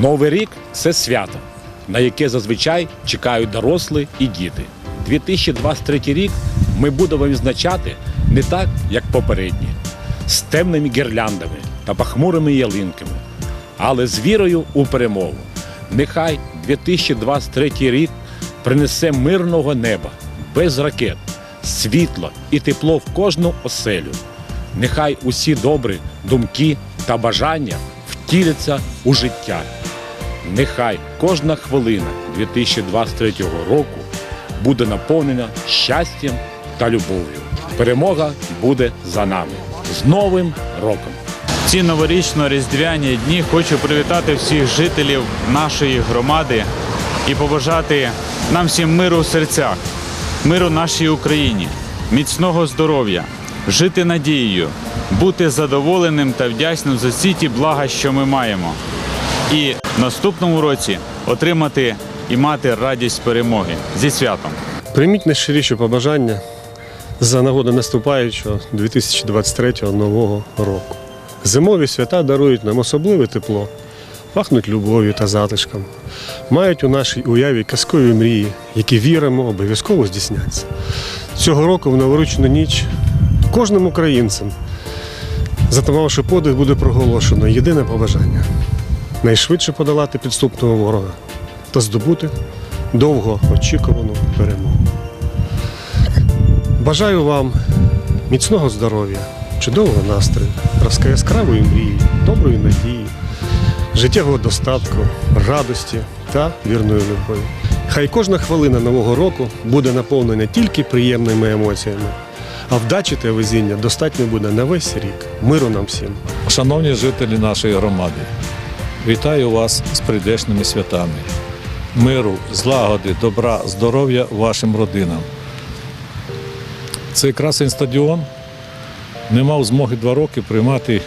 Новий рік це свято, на яке зазвичай чекають дорослі і діти. 2023 рік ми будемо відзначати не так, як попередні, з темними гірляндами та пахмурими ялинками, але з вірою у перемогу. Нехай 2023 рік принесе мирного неба, без ракет, світло і тепло в кожну оселю. Нехай усі добрі думки та бажання втіляться у життя. Нехай кожна хвилина 2023 року буде наповнена щастям та любов'ю. Перемога буде за нами. З Новим роком! Ці новорічно-різдвяні дні хочу привітати всіх жителів нашої громади і побажати нам всім миру в серцях, миру нашій Україні, міцного здоров'я, жити надією, бути задоволеним та вдячним за всі ті блага, що ми маємо. І в наступному році отримати і мати радість перемоги зі святом. Прийміть найщиріші побажання за нагоди наступаючого 2023 нового року. Зимові свята дарують нам особливе тепло, пахнуть любов'ю та затишком, мають у нашій уяві казкові мрії, які віримо, обов'язково здійсняться. Цього року в новорічну ніч кожним українцем, затамавши подих, буде проголошено єдине побажання найшвидше подолати підступного ворога та здобути довго очікувану перемогу. Бажаю вам міцного здоров'я, чудового настрою, яскравої мрії, доброї надії, життєвого достатку, радості та вірної любові. Хай кожна хвилина нового року буде наповнена тільки приємними емоціями, а вдачі та везіння достатньо буде на весь рік. Миру нам всім! Шановні жителі нашої громади, вітаю вас з прийдешними святами. Миру, злагоди, добра, здоров'я вашим родинам. Цей красень стадіон не мав змоги два роки приймати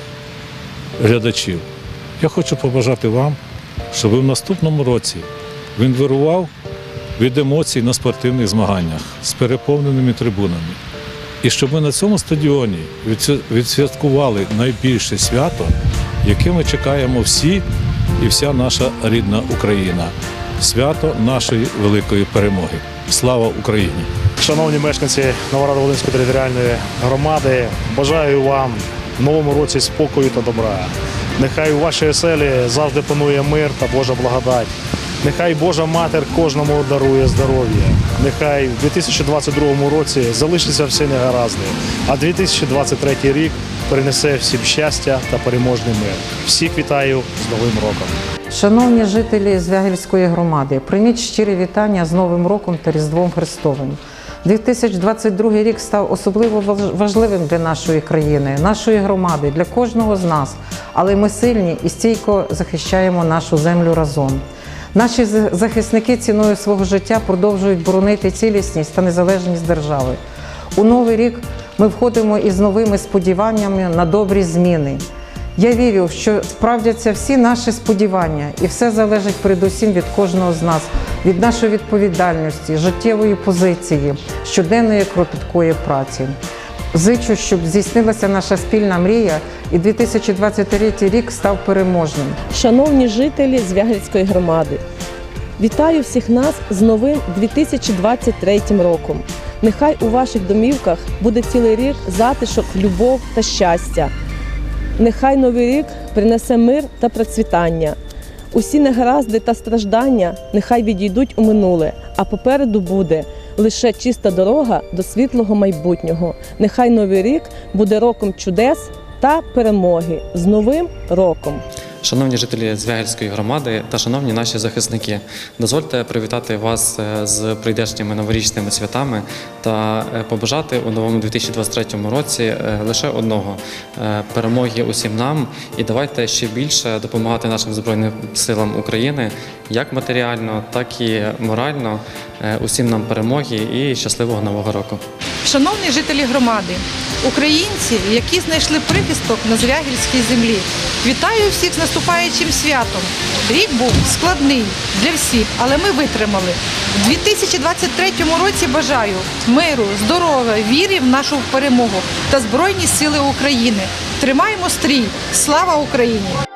глядачів. Я хочу побажати вам, щоб в наступному році він вирував від емоцій на спортивних змаганнях з переповненими трибунами. І щоб ми на цьому стадіоні відсвяткували найбільше свято, яке ми чекаємо всі і вся наша рідна Україна. Свято нашої великої перемоги. Слава Україні! Шановні мешканці Новоград-Волинської територіальної громади, бажаю вам в новому році спокою та добра. Нехай у вашій оселі завжди панує мир та Божа благодать. Нехай Божа матір кожному дарує здоров'я. Нехай в 2022 році залишаться всі негаразди, а 2023 рік принесе всім щастя та переможний мир. Всіх вітаю з Новим роком! Шановні жителі Звягільської громади, прийміть щирі вітання з Новим роком та Різдвом Христовим. 2022 рік став особливо важ- важливим для нашої країни, нашої громади, для кожного з нас. Але ми сильні і стійко захищаємо нашу землю разом. Наші захисники ціною свого життя продовжують боронити цілісність та незалежність держави. У новий рік ми входимо із новими сподіваннями на добрі зміни. Я вірю, що справдяться всі наші сподівання, і все залежить передусім від кожного з нас, від нашої відповідальності, життєвої позиції, щоденної кропіткої праці. Зичу, щоб здійснилася наша спільна мрія, і 2023 рік став переможним. Шановні жителі Звягельської громади, вітаю всіх нас з новим 2023 роком. Нехай у ваших домівках буде цілий рік затишок, любов та щастя. Нехай новий рік принесе мир та процвітання. Усі негаразди та страждання нехай відійдуть у минуле, а попереду буде лише чиста дорога до світлого майбутнього. Нехай новий рік буде роком чудес та перемоги з новим роком. Шановні жителі Звягельської громади та шановні наші захисники, дозвольте привітати вас е, з прийдешніми новорічними святами та е, побажати у новому 2023 році е, лише одного перемоги усім нам. І давайте ще більше допомагати нашим збройним силам України як матеріально, так і морально. Усім нам перемоги і щасливого нового року. Шановні жителі громади, українці, які знайшли прихисток на Звягільській землі, вітаю всіх з наступаючим святом. Рік був складний для всіх, але ми витримали. У 2023 році бажаю миру, здоров'я, віри в нашу перемогу та Збройні сили України. Тримаємо стрій! Слава Україні!